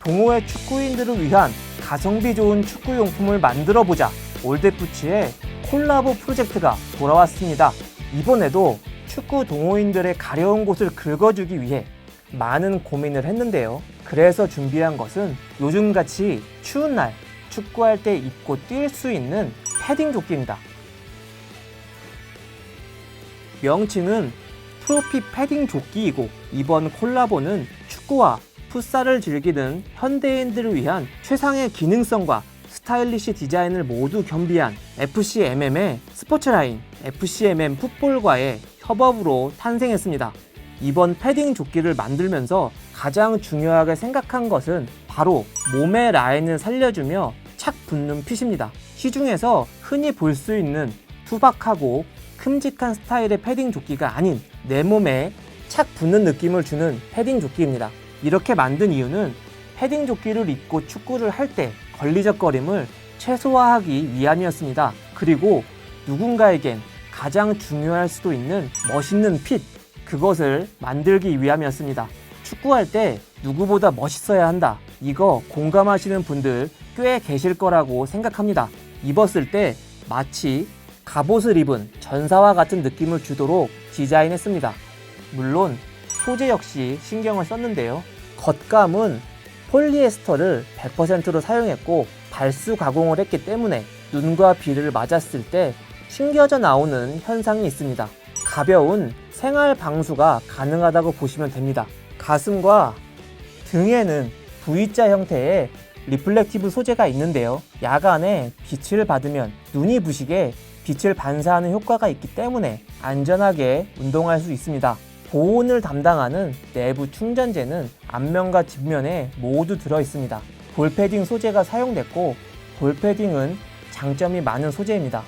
동호회 축구인들을 위한 가성비 좋은 축구용품을 만들어 보자. 올댓부츠의 콜라보 프로젝트가 돌아왔습니다. 이번에도 축구 동호인들의 가려운 곳을 긁어주기 위해 많은 고민을 했는데요. 그래서 준비한 것은 요즘같이 추운 날 축구할 때 입고 뛸 수 있는 패딩 조끼입니다. 명칭은 트로피 패딩 조끼이고 이번 콜라보는 축구와 풋살을 즐기는 현대인들을 위한 최상의 기능성과 스타일리시 디자인을 모두 겸비한 FCMM의 스포츠라인 FCMM 풋볼과의 협업으로 탄생했습니다. 이번 패딩 조끼를 만들면서 가장 중요하게 생각한 것은 바로 몸의 라인을 살려주며 착 붙는 핏입니다. 시중에서 흔히 볼 수 있는 투박하고 큼직한 스타일의 패딩 조끼가 아닌 내 몸에 착 붙는 느낌을 주는 패딩 조끼입니다. 이렇게 만든 이유는 패딩 조끼를 입고 축구를 할 때 걸리적거림을 최소화하기 위함이었습니다. 그리고 누군가에겐 가장 중요할 수도 있는 멋있는 핏, 그것을 만들기 위함이었습니다. 축구할 때 누구보다 멋있어야 한다. 이거 공감하시는 분들 꽤 계실 거라고 생각합니다. 입었을 때 마치 갑옷을 입은 전사와 같은 느낌을 주도록 디자인했습니다. 물론 소재 역시 신경을 썼는데요. 겉감은 폴리에스터를 100%로 사용했고 발수 가공을 했기 때문에 눈과 비를 맞았을 때 튕겨져 나오는 현상이 있습니다. 가벼운 생활 방수가 가능하다고 보시면 됩니다. 가슴과 등에는 V자 형태의 리플렉티브 소재가 있는데요. 야간에 빛을 받으면 눈이 부시게 빛을 반사하는 효과가 있기 때문에 안전하게 운동할 수 있습니다. 보온을 담당하는 내부 충전재는 앞면과 뒷면에 모두 들어 있습니다. 볼패딩 소재가 사용됐고 볼패딩은 장점이 많은 소재입니다.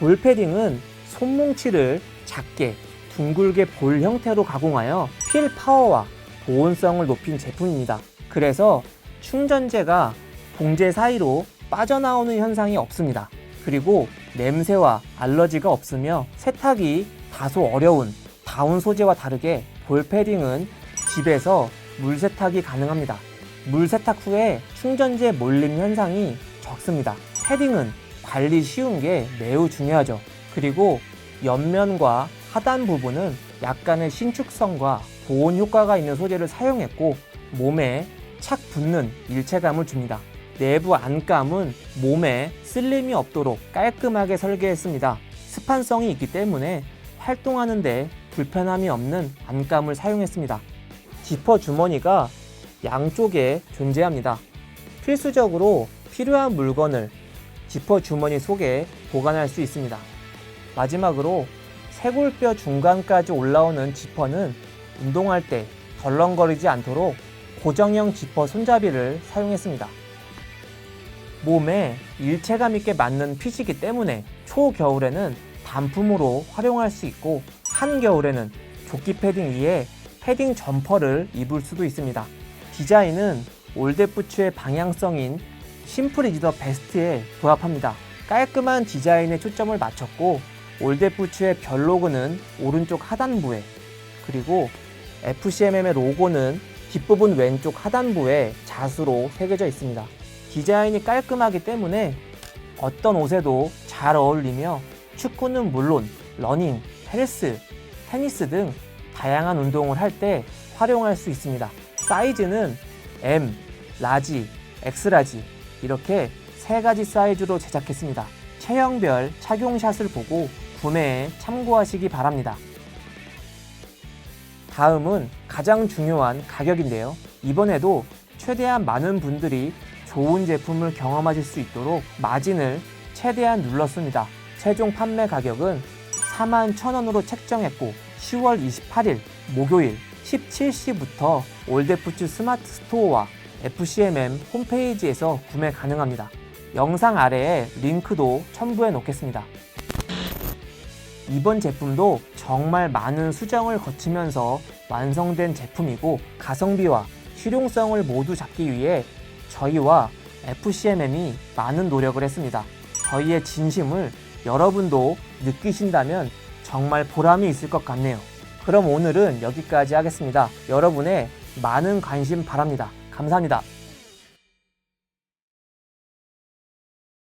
볼패딩은 손뭉치를 작게 둥글게 볼 형태로 가공하여 필 파워와 보온성을 높인 제품입니다. 그래서 충전재가 봉제 사이로 빠져나오는 현상이 없습니다. 그리고 냄새와 알러지가 없으며 세탁이 다소 어려운 다운 소재와 다르게 볼 패딩은 집에서 물 세탁이 가능합니다. 물 세탁 후에 충전재 몰림 현상이 적습니다. 패딩은 관리 쉬운 게 매우 중요하죠. 그리고 옆면과 하단 부분은 약간의 신축성과 보온 효과가 있는 소재를 사용했고 몸에 착 붙는 일체감을 줍니다. 내부 안감은 몸에 쓸림이 없도록 깔끔하게 설계했습니다. 스판성이 있기 때문에 활동하는데 불편함이 없는 안감을 사용했습니다. 지퍼 주머니가 양쪽에 존재합니다. 필수적으로 필요한 물건을 지퍼 주머니 속에 보관할 수 있습니다. 마지막으로 쇄골뼈 중간까지 올라오는 지퍼는 운동할 때 덜렁거리지 않도록 고정형 지퍼 손잡이를 사용했습니다. 몸에 일체감 있게 맞는 핏이기 때문에 초겨울에는 단품으로 활용할 수 있고 한겨울에는 조끼 패딩 위에 패딩 점퍼를 입을 수도 있습니다. 디자인은 올댓부츠의 방향성인 심플 이즈 더 베스트에 부합합니다. 깔끔한 디자인에 초점을 맞췄고 올댓부츠의 별 로고는 오른쪽 하단부에 그리고 FCMM의 로고는 뒷부분 왼쪽 하단부에 자수로 새겨져 있습니다. 디자인이 깔끔하기 때문에 어떤 옷에도 잘 어울리며 축구는 물론 러닝, 헬스, 테니스 등 다양한 운동을 할 때 활용할 수 있습니다. 사이즈는 M, 라지, X라지 이렇게 세 가지 사이즈로 제작했습니다. 체형별 착용샷을 보고 구매에 참고하시기 바랍니다. 다음은 가장 중요한 가격인데요. 이번에도 최대한 많은 분들이 좋은 제품을 경험하실 수 있도록 마진을 최대한 눌렀습니다. 최종 판매 가격은 4만 1,000원으로 책정했고 10월 28일 목요일 17시부터 올데푸츠 스마트 스토어와 FCMM 홈페이지에서 구매 가능합니다. 영상 아래에 링크도 첨부해 놓겠습니다. 이번 제품도 정말 많은 수정을 거치면서 완성된 제품이고 가성비와 실용성을 모두 잡기 위해 저희와 FCMM이 많은 노력을 했습니다. 저희의 진심을 여러분도 느끼신다면 정말 보람이 있을 것 같네요. 그럼 오늘은 여기까지 하겠습니다. 여러분의 많은 관심 바랍니다. 감사합니다.